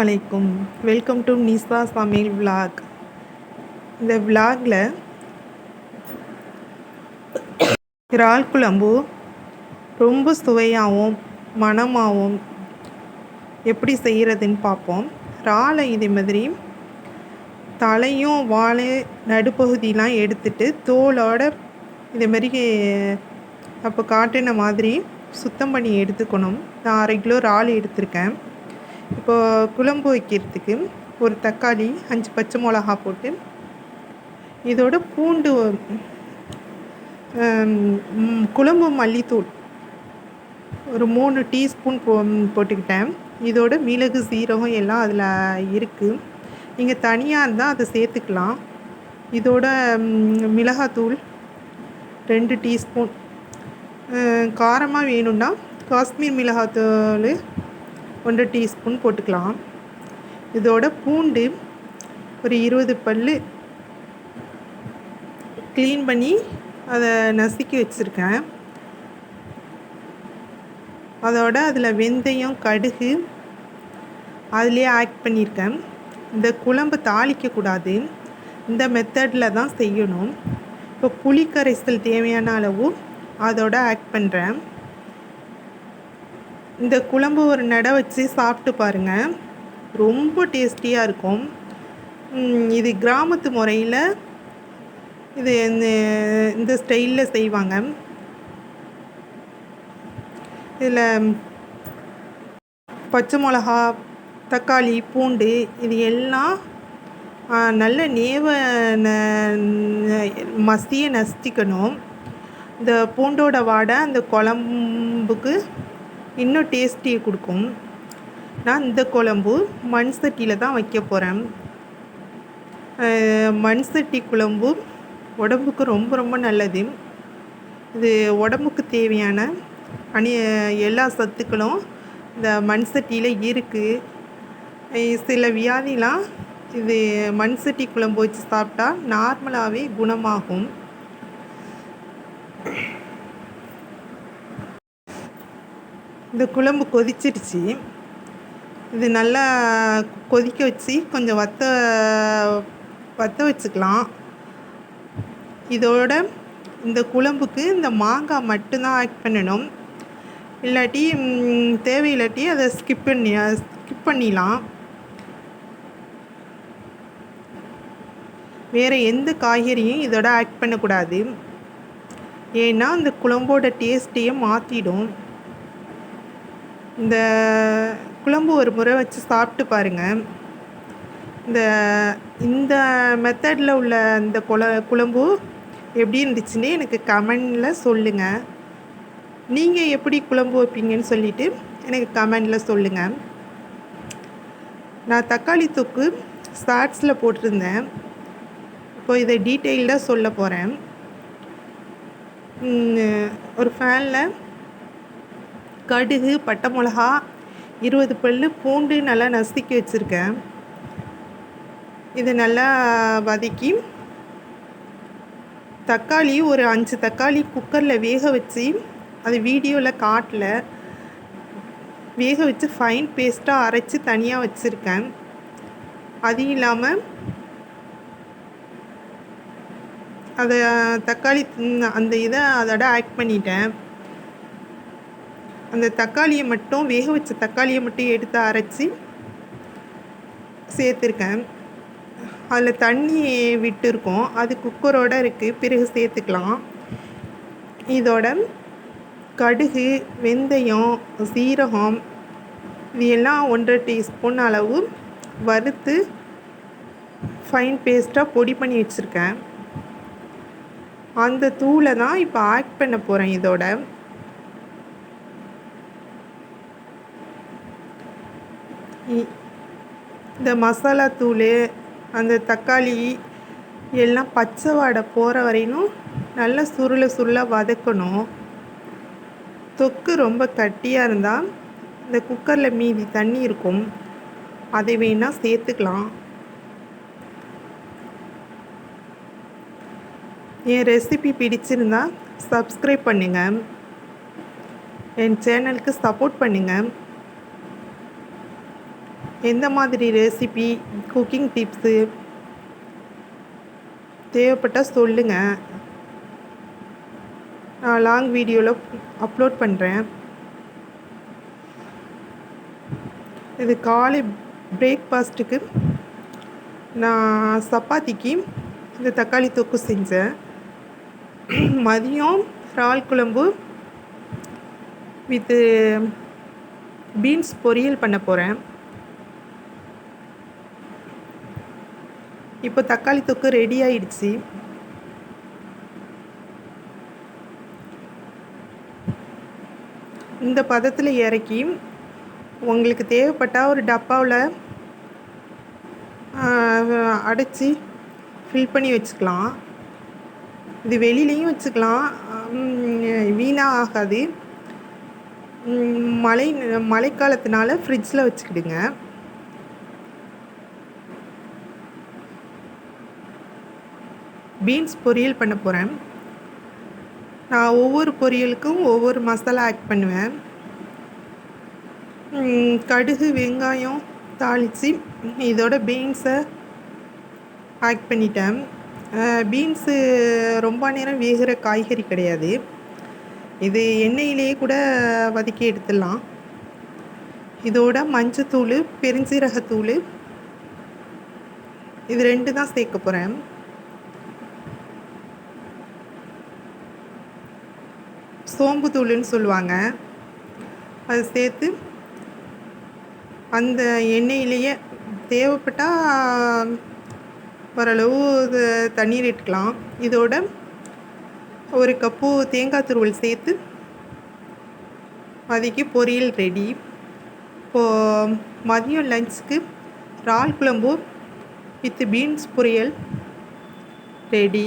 அலைக்கும். Welcome to நிஸ்வா சமையல் vlog இந்த விலாகில் இறால் குழம்பு ரொம்ப சுவையாகவும் மணமாகவும் எப்படி செய்கிறதுன்னு பார்ப்போம். இறாலை இதே மாதிரி தலையும் வாழை நடுப்பகுதியெலாம் எடுத்துட்டு தோலோட இதே மாதிரி அப்போ காட்டின மாதிரி சுத்தம் பண்ணி எடுத்துக்கணும். நான் அரை கிலோ இறால் எடுத்திருக்கேன். இப்போது குழம்பு வைக்கிறதுக்கு ஒரு தக்காளி அஞ்சு பச்சை மிளகா போட்டு இதோட பூண்டு குழம்பு மல்லித்தூள் ஒரு மூணு டீஸ்பூன் போ போட்டுக்கிட்டேன். இதோட மிளகு சீரகம் எல்லாம் அதில் இருக்குது நீங்கள் தனியாக இருந்தால் அதை சேர்த்துக்கலாம். இதோட மிளகாத்தூள் ரெண்டு டீஸ்பூன். காரமாக வேணும்னா காஷ்மீர் மிளகாத்தூள் ஒன்றரை டீஸ்பூன் போட்டுக்கலாம். இதோட பூண்டு ஒரு இருபது பல் க்ளீன் பண்ணி அதை நசுக்கி வச்சுருக்கேன். அதோட அதில் வெந்தயம் கடுகு அதுலேயே ஆட் பண்ணியிருக்கேன். இந்த குழம்பு தாளிக்கக்கூடாது இந்த மெத்தடில் தான் செய்யணும். இப்போ புளி கரைசல் தேவையான அளவு அதோட ஆட் பண்ணுறேன் இந்த குழம்பு ஒரு நடை வச்சு சாப்பிட்டு பாருங்கள் ரொம்ப டேஸ்டியாக இருக்கும். இது கிராமத்து முறையில் இது இந்த ஸ்டைலில் செய்வாங்க. இதில் பச்சை மிளகா தக்காளி பூண்டு இது எல்லாம் நல்ல நேவ மசிய நசிக்கணும். இந்த பூண்டோட வாடை அந்த குழம்புக்கு இன்னும் டேஸ்டியை கொடுக்கும். நான் இந்த குழம்பு மண் சட்டியில் தான் வைக்க போகிறேன் மண் சட்டி குழம்பு உடம்புக்கு ரொம்ப ரொம்ப நல்லது. இது உடம்புக்கு தேவையான அணி எல்லா சத்துக்களும் இந்த மண் சட்டியில் இருக்குது சில வியாதிலாம் இது மண் சட்டி குழம்பு வச்சு சாப்பிட்டா நார்மலாகவே குணமாகும். இந்த குழம்பு கொதிச்சிருச்சு இது நல்லா கொதிக்க வச்சு கொஞ்சம் வத்த வத்த வச்சுக்கலாம். இதோட இந்த குழம்புக்கு இந்த மாங்காய் மட்டும்தான் ஆட் பண்ணணும். இல்லாட்டி தேவையில்லாட்டி அதை ஸ்கிப் பண்ணி ஸ்கிப் பண்ணிடலாம். வேறு எந்த காய்கறியும் இதோட ஆட் பண்ணக்கூடாது. ஏன்னா அந்த குழம்போட டேஸ்ட்டையே மாற்றிடும் இந்த குழம்பு ஒரு முறை வச்சு சாப்பிட்டு பாருங்கள் இந்த இந்த மெத்தடில் உள்ள இந்த குழ குழம்பு எப்படி இருந்துச்சுன்னு எனக்கு கமெண்டில் சொல்லுங்கள் நீங்கள் எப்படி குழம்பு வைப்பீங்கன்னு சொல்லிவிட்டு எனக்கு கமெண்டில் சொல்லுங்கள் நான் தக்காளி தொக்கு ஷார்ட்ஸில் போட்டிருந்தேன். இப்போ இதை டீட்டெயில்டாக சொல்ல போகிறேன் ஒரு ஃபேனில் கடுகு பட்டை மிளகா இருபது பல் பூண்டு நல்லா நசுக்கி வச்சுருக்கேன். இதை நல்லா வதக்கி தக்காளி ஒரு அஞ்சு தக்காளி குக்கரில் வேக வச்சு அது வீடியோவில் காட்டல. வேக வச்சு ஃபைன் பேஸ்ட்டாக அரைச்சி தனியாக வச்சுருக்கேன். அதுவும் இல்லாமல் அதை தக்காளி அந்த இதை அதோட ஆட் பண்ணிட்டேன். அந்த தக்காளியை மட்டும் வேக வச்ச தக்காளியை மட்டும் எடுத்து அரைச்சி சேர்த்துருக்கேன். அதில் தண்ணி விட்டுருக்கோம். அது குக்கரோடு இருக்குது பிறகு சேர்த்துக்கலாம். இதோட கடுகு வெந்தயம் சீரகம் இது எல்லாம் ஒன்றரை டீஸ்பூன் அளவு வறுத்து ஃபைன் பேஸ்ட்டாக பொடி பண்ணி வச்சுருக்கேன். அந்த தூளை தான் இப்போ ஆட் பண்ண போகிறேன் இதோட. இந்த மசாலா தூள் அந்த தக்காளி எல்லாம் பச்சை வாடை போகிற வரையும் நல்லா சுருள சுருள வதக்கணும். தொக்கு ரொம்ப கட்டியாக இருந்தால் இந்த குக்கரில் மீதி தண்ணி இருக்கும். அதை வேணால் சேர்த்துக்கலாம். என் ரெசிபி பிடிச்சிருந்தா சப்ஸ்கிரைப் பண்ணுங்கள் என் சேனலுக்கு சப்போர்ட் பண்ணுங்கள் எந்த மாதிரி ரெசிபி குக்கிங் டிப்ஸு தேவைப்பட்டால் சொல்லுங்கள் நான் லாங் வீடியோவில் அப்லோட் பண்ணுறேன் இது காலை பிரேக்ஃபாஸ்ட்டுக்கு நான் சப்பாத்திக்கு இந்த தக்காளி தொக்கு செஞ்சேன். மதியம் இறால் குழம்பு வித்து பீன்ஸ் பொரியல் பண்ண போகிறேன் இப்போ தக்காளி தொக்கு ரெடி ஆயிடுச்சு. இந்த பதத்தில் இறக்கி உங்களுக்கு தேவைப்பட்டால் ஒரு டப்பாவில் அடைச்சி ஃபில் பண்ணி வச்சுக்கலாம். இது வெளியிலையும் வச்சுக்கலாம். வீணாக ஆகாது. மழை மழைக்காலத்தினால ஃப்ரிட்ஜில் வச்சுக்கிடுங்க. பீன்ஸ் பொரியல் பண்ண போகிறேன் நான் ஒவ்வொரு பொரியலுக்கும் ஒவ்வொரு மசாலா ஆட் பண்ணுவேன். கடுகு வெங்காயம் தாளித்து இதோட பீன்ஸை ஆட் பண்ணிட்டேன். பீன்ஸு ரொம்ப நேரம் வேகிற காய்கறி கிடையாது. இது எண்ணெயிலேயே கூட வதக்கி எடுத்துடலாம். இதோட மஞ்சத்தூள் பெருஞ்சீரகத்தூள் இது ரெண்டு தான் சேர்க்க போகிறேன் சோம்பு தூளுன்னு சொல்லுவாங்க. அது சேர்த்து அந்த எண்ணெயிலேயே தேவைப்பட்டால் ஓரளவு தண்ணீர் இட்டுக்கலாம் இதோட ஒரு கப்பு தேங்காய் துருவல் சேர்த்து அதுக்கு பொரியல் ரெடி இப்போது மதியம் லஞ்சுக்கு இறால் குழம்பு வித் பீன்ஸ் பொரியல் ரெடி